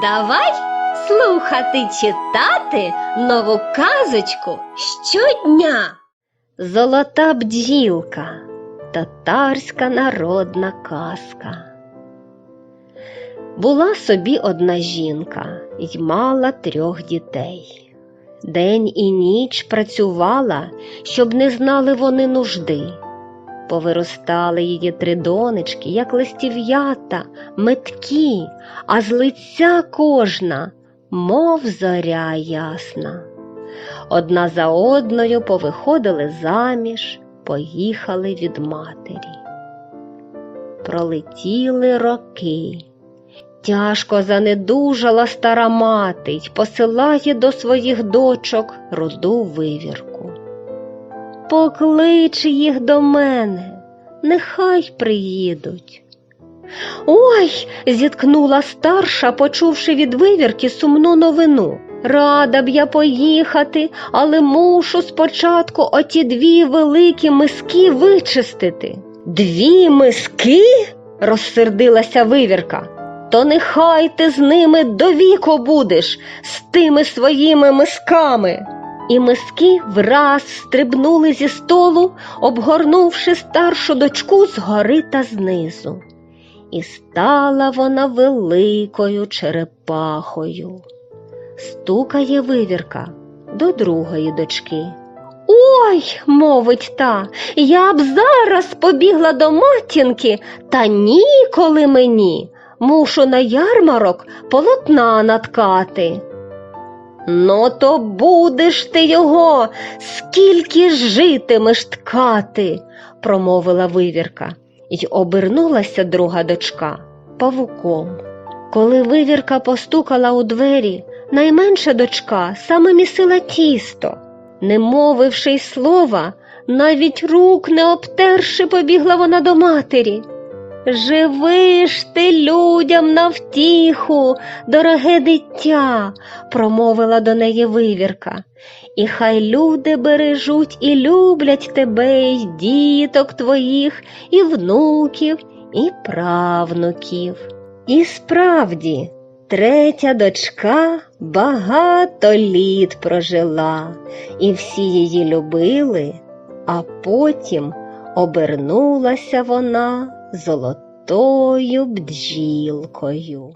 Давай слухати читати нову казочку щодня. Золота бджілка, татарська народна казка. Була собі одна жінка й мала трьох дітей. День і ніч працювала, щоб не знали вони нужди. Повиростали її три донечки, як листів'ята, меткі, а з лиця кожна, мов зоря ясна. Одна за одною повиходили заміж, поїхали від матері. Пролетіли роки. Тяжко занедужала стара мати й посилає до своїх дочок руду вивірку. Поклич їх до мене, нехай приїдуть. Ой, зіткнула старша, почувши від вивірки сумну новину. Рада б я поїхати, але мушу спочатку оті дві великі миски вичистити. Дві миски? розсердилася вивірка. То нехай ти з ними до віку будеш, з тими своїми мисками. І миски враз стрибнули зі столу, обгорнувши старшу дочку згори та знизу. І стала вона великою черепахою. Стукає вивірка до другої дочки. Ой, мовить та, я б зараз побігла до матінки, та ніколи мені. Мушу на ярмарок полотна наткати. Ну, то будеш ти його, скільки житимеш ткати, промовила вивірка, й обернулася друга дочка павуком. Коли вивірка постукала у двері, найменша дочка саме місила тісто. Не мовивши й слова, навіть рук не обтерши, побігла вона до матері. Живи ж ти людям на втіху, дороге дитя, промовила до неї вивірка. І хай люди бережуть і люблять тебе, й діток твоїх, і внуків, і правнуків. І справді, третя дочка багато літ прожила, і всі її любили, а потім обернулася вона золотою бджілкою.